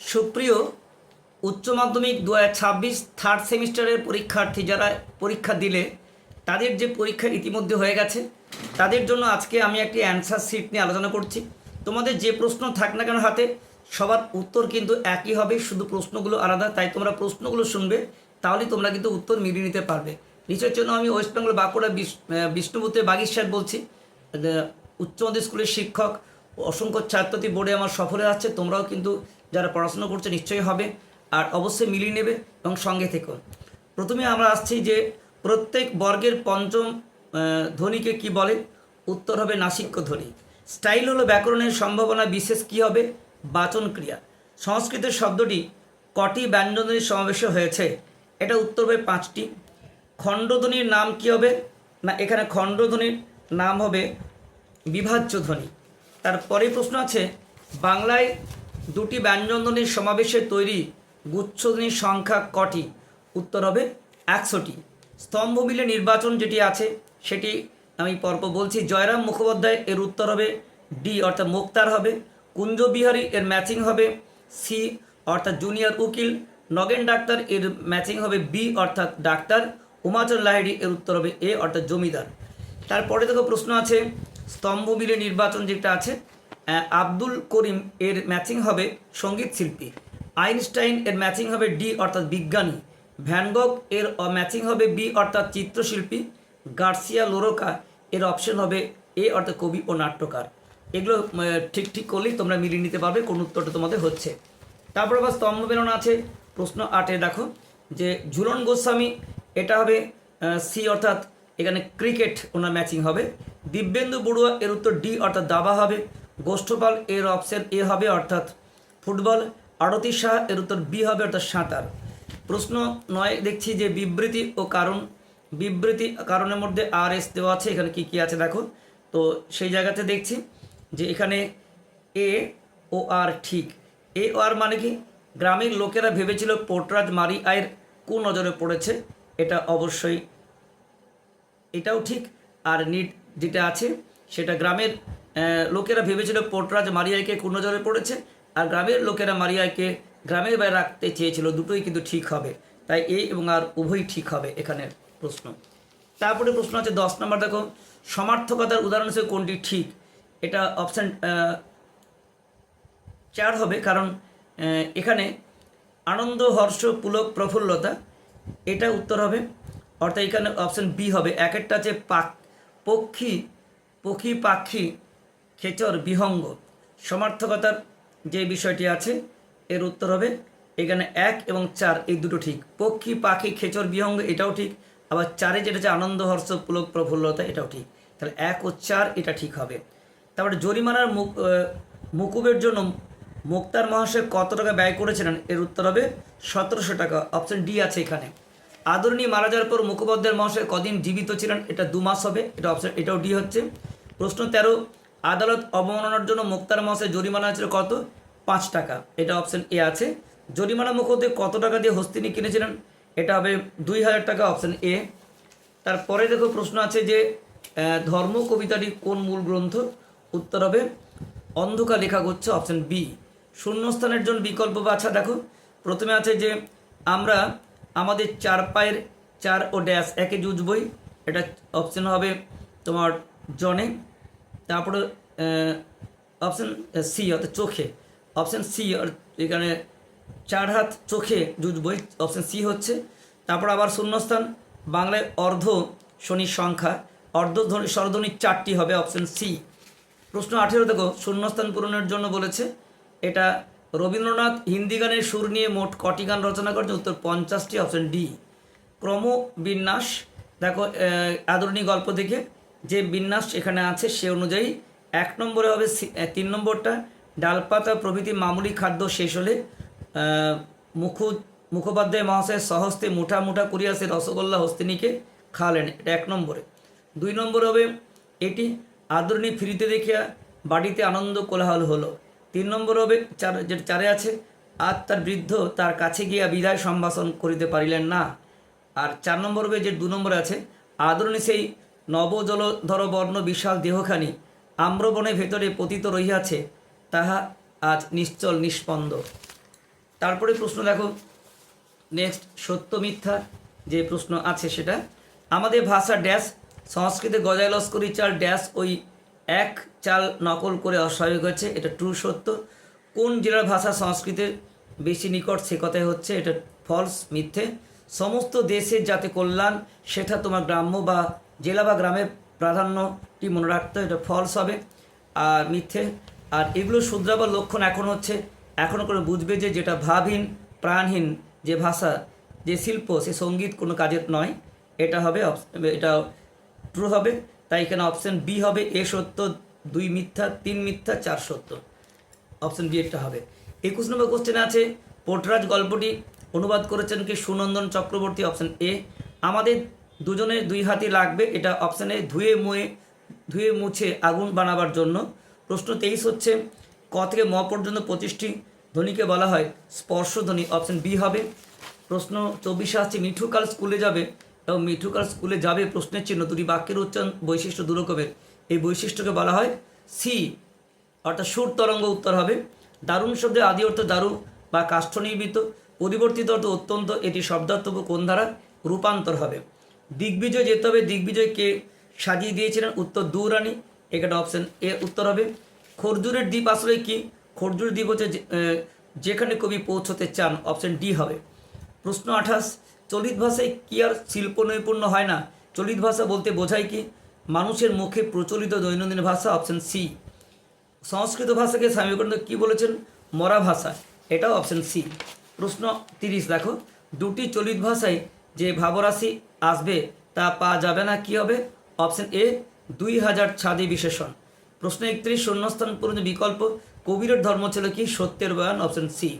সুপ্রিয় উচ্চ মাধ্যমিক দু ছাব্বিশ থার্ড সেমিস্টারের পরীক্ষার্থী যারা পরীক্ষা দিলে, তাদের যে পরীক্ষা ইতিমধ্যে হয়ে গেছে, তাদের জন্য আজকে আমি একটি অ্যান্সার শিট নিয়ে আলোচনা করছি। তোমাদের যে প্রশ্ন থাক না কেন হাতে, সবার উত্তর কিন্তু একই হবে, শুধু প্রশ্নগুলো আলাদা, তাই তোমরা প্রশ্নগুলো শুনবে তাহলেই তোমরা কিন্তু উত্তর মিলিয়ে নিতে পারবে। নিচের জন্য আমি ওয়েস্ট বেঙ্গল বাঁকুড়া বিষ্ণুপুরের বাগির স্যার বলছি উচ্চ স্কুলের শিক্ষক, অসংখ্য ছাত্রছাত্রী বোর্ডে আমার সফলে আছে, তোমরাও কিন্তু যারা পড়াশোনা করছে নিশ্চয়ই হবে, আর অবশ্যই মিলিয়ে নেবে এবং সঙ্গে থেকো। প্রথমে আমরা আসছি যে প্রত্যেক বর্গের পঞ্চম ধ্বনিকে কি বলে? উত্তর হবে নাসিক্য ধ্বনি। স্টাইল হলো ব্যাকরণের সম্ভাবনা বিশেষ কি হবে? বাচন ক্রিয়া। সংস্কৃতের শব্দটি কটি ব্যঞ্জনধ্বনির সমাবেশে হয়েছে? এটা উত্তর হবে পাঁচটি। খণ্ডধ্বনির নাম কি হবে? না, এখানে খণ্ডধ্বনির নাম হবে বিভাজ্য ধ্বনি। তারপরে প্রশ্ন আছে, বাংলায় দুটি ব্যঞ্জনধ্বনির সমাবেশে তৈরি গুচ্ছধ্বনির সংখ্যা কটি? উত্তর হবে একশোটি। স্তম্ভ মিলে নির্বাচন যেটি আছে, সেটি আমি পর্ব বলছি। জয়রাম মুখোপাধ্যায় এর উত্তর হবে ডি, অর্থাৎ মুক্তার হবে। কুঞ্জবিহারী এর ম্যাচিং হবে সি অর্থাৎ জুনিয়র উকিল। নগেন ডাক্তার এর ম্যাচিং হবে বি অর্থাৎ ডাক্তার। উমাচল লাহিড়ি এর উত্তর হবে এ অর্থাৎ জমিদার। তারপরে দেখো প্রশ্ন আছে, স্তম্ভ মিলে নির্বাচন যেটা আছে আব্দুল করিম এর ম্যাচিং হবে সংগীত শিল্পী। আইনস্টাইন এর ম্যাচিং হবে ডি অর্থাৎ বিজ্ঞানী। ভ্যানগক এর ম্যাচিং হবে বি অর্থাৎ চিত্রশিল্পী। গার্সিয়া লোরোকা এর অপশন হবে এ অর্থাৎ কবি ও নাট্যকার। এগুলো ঠিক ঠিক করলেই তোমরা মিলিয়ে নিতে পারবে কোন উত্তরটা তোমাদের হচ্ছে। তারপর আবার স্তম্ভ বেরোনো আছে, প্রশ্ন আটে দেখো, যে ঝুলন গোস্বামী, এটা হবে সি অর্থাৎ এখানে ক্রিকেট ওনার ম্যাচিং হবে। দিব্যেন্দু বড়ুয়া এর উত্তর ডি অর্থাৎ দাবা হবে। গোষ্ঠপাল এর অপশন এ হবে অর্থাৎ ফুটবল, আরতি শাহ এর উত্তর বি হবে অর্থাৎ সাঁতার। প্রশ্ন নয়, দেখছি যে বিবৃতি ও কারণ। বিবৃতি কারণের মধ্যে আর এস দেওয়া আছে, এখানে কি কি আছে দেখো। তো সেই জায়গাতে দেখছি যে এখানে এ ও আর ঠিক। এ ও আর মানে কি? গ্রামের লোকেরা ভেবেছিল পোর্টরাজ মারি আয়ের কু নজরে পড়েছে, এটা অবশ্যই এটাও ঠিক। আর নিট যেটা আছে, সেটা গ্রামের লোকেরা ভেবেছিল পোর্টরাজ মারিয়াইকে কুনজরে পড়েছে, আর গ্রামের লোকেরা মারিয়াইকে গ্রামের বাইরে রাখতে চেয়েছিল। দুটোই কিন্তু ঠিক হবে। তাই এ এবং আর উভয়ই ঠিক হবে এখানের প্রশ্ন। তারপরে প্রশ্ন আছে, দশ নম্বর, দেখো, সমার্থকতার উদাহরণ হিসেবে কোনটি ঠিক? এটা অপশান চার হবে, কারণ এখানে আনন্দ, হর্ষ, পুলক, প্রফুল্লতা, এটা উত্তর হবে। অর্থাৎ এখানে অপশান বি হবে। এক একটা আছে পাক, পক্ষী পক্ষী পাখি খেচর বিহঙ্গ। সমার্থকতার যে বিষয়টি আছে, এর উত্তর হবে এখানে এক এবং চার, এই দুটো ঠিক। পক্ষী, পাখি, খেচর বিহঙ্গ, এটাও ঠিক। আবার চারে যেটা আছে আনন্দ, হর্ষ, পুলক, প্রফুল্লতা, এটাও ঠিক। তাহলে এক ও চার, এটা ঠিক হবে। তারপরে জরিমানার মুক মুকুবের জন্য মুক্তার মহাশয় কত টাকা ব্যয় করেছিলেন, এর উত্তর হবে সতেরোশো টাকা। অপশন ডি আছে এখানে। আদরণী মারা যাওয়ার পর মুখোপাধ্যায়ের মহাশয় কদিন জীবিত ছিলেন, এটা দু মাস হবে। এটা অপশন এটাও ডি হচ্ছে। প্রশ্ন তেরো আদালত অবমাননার জন্য মুক্তার মহাশয় জরিমানা ছিল কত? পাঁচ টাকা। এটা অপশন এ আছে। জরিমানা মুখোপাধ্যায় কত টাকা দিয়ে হস্তিনী কিনেছিলেন? এটা হবে দুই হাজার টাকা অপশন এ তারপরে দেখো প্রশ্ন আছে যে ধর্ম কবিতাটি কোন মূল গ্রন্থ? উত্তর হবে অন্ধকার লেখা করছে অপশন বি শূন্যস্থানের জন্য বিকল্প বাছা দেখো। প্রথমে আছে যে, আমরা আমাদের চার পায়ের চার ও ড্যাশ একে জুজবই এটা অপশন হবে তোমার জনে। তারপরে অপশান সি অর্থাৎ চোখে। অপশান সি এখানে চার হাত চোখে জুজবই অপশান সি হচ্ছে। তারপর আবার শূন্যস্থান, বাংলায় অর্ধ শনির সংখ্যা। অর্ধ ধ্বনি স্বরধ্বনি চারটি হবে অপশান সি প্রশ্ন আঠেরো, দেখো, শূন্যস্থান পূরণের জন্য বলেছে। এটা রবীন্দ্রনাথ হিন্দি গানের সুর নিয়ে মোট কটি গান রচনা করেছে উত্তর পঞ্চাশটি অপশান ডি ক্রমবিন্যাস, দেখো আদরণী গল্প থেকে যে বিন্যাস এখানে আছে সে অনুযায়ী এক নম্বরে হবে তিন নম্বরটা, ডালপাতা প্রভৃতি মামুলি খাদ্য শেষ হলে মুখু, মুখোপাধ্যায় মহাশয় সহস্তে মুঠা মুঠা করিয়া সে রসগোল্লা হস্তিনীকে খাওয়ালেন এটা এক নম্বরে। দুই নম্বর হবে, এটি আদরণী ফিরিতে দেখিয়া বাড়িতে আনন্দ কোলাহল হলো। তিন নম্বর হবে, চার, যেটা চারে আছে, আর তার বৃদ্ধ তার কাছে গিয়া বিদায় সম্ভাষণ করিতে পারিলেন না। আর চার নম্বর হবে, যে দু নম্বরে আছে, আদরণী সেই নবজলধর বর্ণ বিশাল দেহখানি আম্রবনের ভেতরে পতিত রহিয়াছে, তাহা আজ নিশ্চল নিষ্পন্দ। তারপরে প্রশ্ন দেখো নেক্সট সত্য মিথ্যা, যে প্রশ্ন আছে সেটা, আমাদের ভাষা ড্যাশ সংস্কৃতে গজায় লস্করি চাল ড্যাশ ওই এক চাল নকল করে অস্বাভাবিক হয়েছে, এটা ট্রু সত্য। কোন জেলার ভাষা সংস্কৃতের বেশি নিকট সে কথাই হচ্ছে, এটা ফলস মিথ্যে। সমস্ত দেশের যাতে কল্যাণ, সেটা তোমার গ্রাম্য বা জেলা বা গ্রামের প্রাধান্যটি মনে রাখতে এটা ফলস হবে আর মিথ্যে। আর এগুলো শুধরাবার লক্ষণ এখন হচ্ছে এখনও করে বুঝবে যে যেটা ভাবহীন, প্রাণহীন যে ভাষা, যে শিল্প, সে সংগীত কোনো কাজের নয়। এটা হবে এটা ট্রু হবে। তাই এখানে অপশান বি হবে এ সত্য, দুই মিথ্যা, তিন মিথ্যা, চার সত্য। অপশান বি একটা হবে। একুশ নম্বর কোশ্চেন আছে, পোটরাজ গল্পটি অনুবাদ করেছেন কি সুনন্দন চক্রবর্তী অপশান এ আমাদের দুজনের দুই হাতি লাগবে। এটা অপশানে ধুয়ে মুয়ে, ধুয়ে মুছে আগুন বানাবার জন্য। প্রশ্ন তেইশ হচ্ছে, ক থেকে ম পর্যন্ত পঁচিশটি ধ্বনিকে বলা হয় স্পর্শধ্বনি অপশন বি হবে। প্রশ্ন চব্বিশে আসছে মিঠুকাল স্কুলে যাবে? এবং মিঠুকাল স্কুলে যাবে প্রশ্নের চিহ্ন দুটি বাক্যের উচ্চারণ বৈশিষ্ট্য দুরকমের এই বৈশিষ্ট্যকে বলা হয় সি অর্থাৎ সুর তরঙ্গ উত্তর হবে। দারুণ শব্দের আদি অর্থ দারু বা কাষ্ঠ নির্মিত। পরিবর্তিত অর্থ অত্যন্ত, এটি শব্দার্থক কোন দ্বারা রূপান্তর হবে। দিগ্বিজয় যেতে হবে। দিগ্বিজয়কে সাজিয়ে দিয়েছিলেন উত্তর দুরানি এখানে অপশন এ উত্তর হবে। খরজুরের দ্বীপ আসলে কি? খরজুরের দ্বীপ হচ্ছে যেখানে কবি পৌঁছতে চান। অপশন ডি হবে। প্রশ্ন আঠাশ, চলিত ভাষায় কি আর শিল্প নৈপুণ্য হয় না? চলিত ভাষা বলতে বোঝায় কি? মানুষের মুখে প্রচলিত দৈনন্দিন ভাষা অপশন সি সংস্কৃত ভাষাকে স্বামী কী বলেছেন? মরা ভাষা। এটাও অপশন সি প্রশ্ন তিরিশ, দেখো। দুটি চলিত ভাষায় যে ভাবরাশি আসবে তা পাওয়া যাবে না, কি হবে? অপশন এ, দুই হাজার ছাদি বিশেষণ। প্রশ্ন একত্রিশ, শূন্যস্থান পূর্ণ বিকল্প, কবিরের ধর্ম ছিল কি? সত্যের বয়ান, অপশন সি।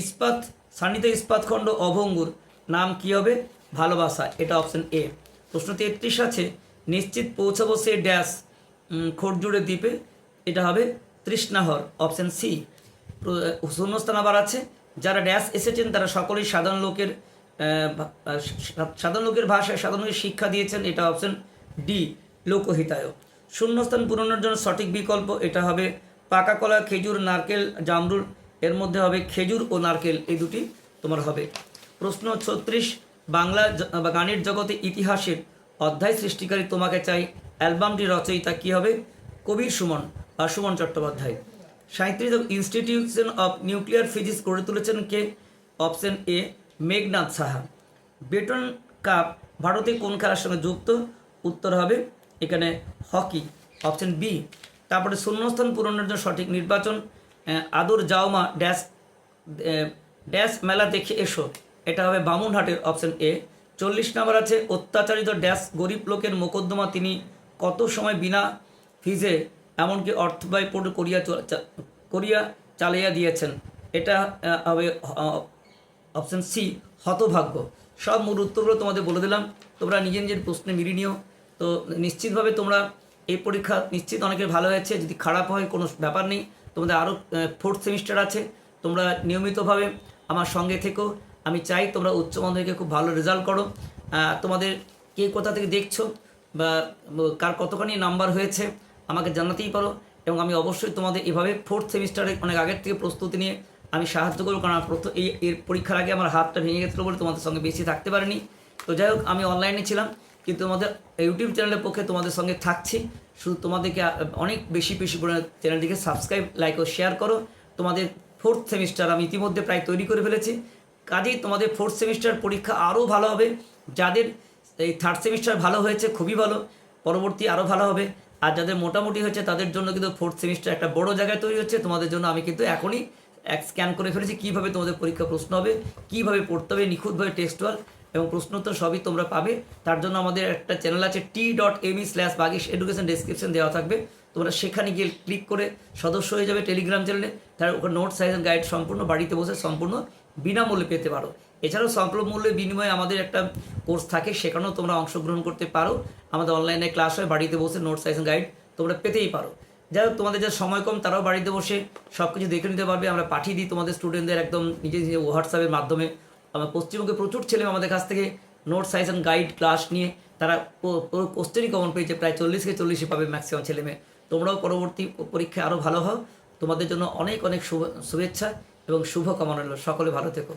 ইস্পাত, সান্নিধ্য ইস্পাত খণ্ড, অভঙ্গুর। নাম কি হবে? ভালোবাসা, এটা অপশন এ। প্রশ্ন তেত্রিশ আছে, নিশ্চিত পৌঁছাবো সে ড্যাশ খোরজুড়ে দ্বীপে, এটা হবে তৃষ্ণাহর, অপশন সি। শূন্যস্থান আবার আছে, যারা ড্যাশ এসেছেন, তারা সকলেই সাধারণ লোকের সাধারণ লোকের ভাষায় সাধারণ লোকের শিক্ষা দিয়েছেন, এটা অপশন ডি লোকহিতায় শূন্যস্থান পূরণের জন্য সঠিক বিকল্প এটা হবে পাকা কলা, খেজুর, নারকেল, জামরুল, এর মধ্যে হবে খেজুর ও নারকেল, এই দুটি তোমার হবে। প্রশ্ন ছত্রিশ, বাংলা গানের জগতে ইতিহাসের অধ্যায় সৃষ্টিকারী তোমাকে চাই, অ্যালবামটি রচয়িতা কী হবে? কবির সুমন বা সুমন চট্টোপাধ্যায়। সাঁত্রিশ ইনস্টিটিউশন অফ নিউক্লিয়ার ফিজিক্স গড়ে তুলেছেন কে? Option A Meghnath Saha. Beighton cup ভারতে কোন খেলার সঙ্গে যুক্ত? উত্তর হবে এখানে হকি, অপশন বি। তারপরে শূন্যস্থান পূরণের জন্য সঠিক নির্বাচন আদর জাওমা ড্যাশ ড্যাশ মেলা দেখে এসো। এটা হবে বামুনহাটের অপশন এ। চল্লিশ নাম্বার আছে, অত্যাচারিত ড্যাশ গরিব লোকের মোকদ্দমা। তিনি কত সময় বিনা ফিজে এমনকি অর্থ ব্যয় পড়ে করিয়া করিয়া চালাইয়া দিয়েছেন। এটা হবে অপশন সি হতভাগ্য। সব মূল উত্তরগুলো তোমাদের বলে দিলাম। তোমরা নিজের নিজের প্রশ্নে মিলিয়ে নিও। তো নিশ্চিতভাবে তোমরা এই পরীক্ষা নিশ্চিত অনেকের ভালো হয়েছে। যদি খারাপ হয়, কোনো ব্যাপার নেই। তোমাদের আরও ফোর্থ সেমিস্টার আছে। তোমরা নিয়মিতভাবে আমার সঙ্গে থেকো। আমি চাই তোমরা উচ্চ মাধ্যমিকে খুব ভালো রেজাল্ট করো। তোমাদের কে কোথা থেকে দেখছ বা কার কতখানি নাম্বার হয়েছে, আমাকে জানাতেই পারো। এবং আমি অবশ্যই তোমাদের এভাবে ফোর্থ সেমিস্টারে অনেক আগের থেকে প্রস্তুতি নিয়ে আমি সাহায্য করব, কারণ প্রথম এই এর পরীক্ষার আগে আমার হাতটা ভেঙে গেছিল বলে তোমাদের সঙ্গে বেশি থাকতে পারিনি। তো যাই হোক, আমি অনলাইনে ছিলাম, কিন্তু তোমাদের ইউটিউব চ্যানেলের পক্ষে তোমাদের সঙ্গে থাকছি। শুধু তোমাদেরকে অনেক বেশি বেশি পরিমাণে চ্যানেলটিকে সাবস্ক্রাইব লাইক ও শেয়ার করো। তোমাদের ফোর্থ সেমিস্টার আমি ইতিমধ্যে প্রায় তৈরি করে ফেলেছি। কাজেই তোমাদের ফোর্থ সেমিস্টার পরীক্ষা আরও ভালো হবে। যাদের এই থার্ড সেমিস্টার ভালো হয়েছে, খুবই ভালো। পরবর্তী আরও ভালো হবে। আর যাদের মোটামুটি হয়েছে, তাদের জন্য কিন্তু ফোর্থ সেমিস্টার একটা বড় জায়গায় তৈরি হচ্ছে। তোমাদের জন্য আমি কিন্তু এখনই এক স্ক্যান করে ফেলেছি, কীভাবে তোমাদের পরীক্ষা প্রশ্ন হবে, কীভাবে পড়তে হবে, নিখুঁতভাবে টেস্ট ওয়াল এবং প্রশ্ন তো সবই তোমরা পাবে। তার জন্য আমাদের একটা চ্যানেল আছে T dot M E slash Bagish education description দেওয়া থাকবে। তোমরা সেখানে গিয়ে ক্লিক করে সদস্য হয়ে যাবে টেলিগ্রাম চ্যানেলে তার ওখানে নোট সাইজ গাইড সম্পূর্ণ, বাড়িতে বসে সম্পূর্ণ বিনামূল্যে পেতে পারো। এছাড়াও স্বল্প মূল্যের বিনিময়ে আমাদের একটা কোর্স থাকে, সেখানেও তোমরা অংশগ্রহণ করতে পারো। আমাদের অনলাইনে ক্লাস হয়, বাড়িতে বসে নোট সাইজ গাইড তোমরা পেতেই পারো। যাই হোক, তোমাদের যা সময় কম, তারাও বাড়িতে বসে সব কিছু দেখে নিতে পারবে। আমরা পাঠিয়ে দিই তোমাদের স্টুডেন্টদের একদম নিজে নিজে হোয়াটসঅ্যাপের মাধ্যমে। আমার পশ্চিমবঙ্গে প্রচুর ছেলে আমাদের কাছ থেকে note size and guide class নিয়ে তারা কোশ্চেনই কমন পেয়েছে প্রায় চল্লিশ থেকে চল্লিশে পাবে ম্যাক্সিমাম ছেলে মেয়ে। তোমরাও পরবর্তী পরীক্ষায় আরও ভালো হও। তোমাদের জন্য অনেক অনেক শুভ- শুভেচ্ছা এবং শুভ কামনা রইল। সকলে ভালো থেকো।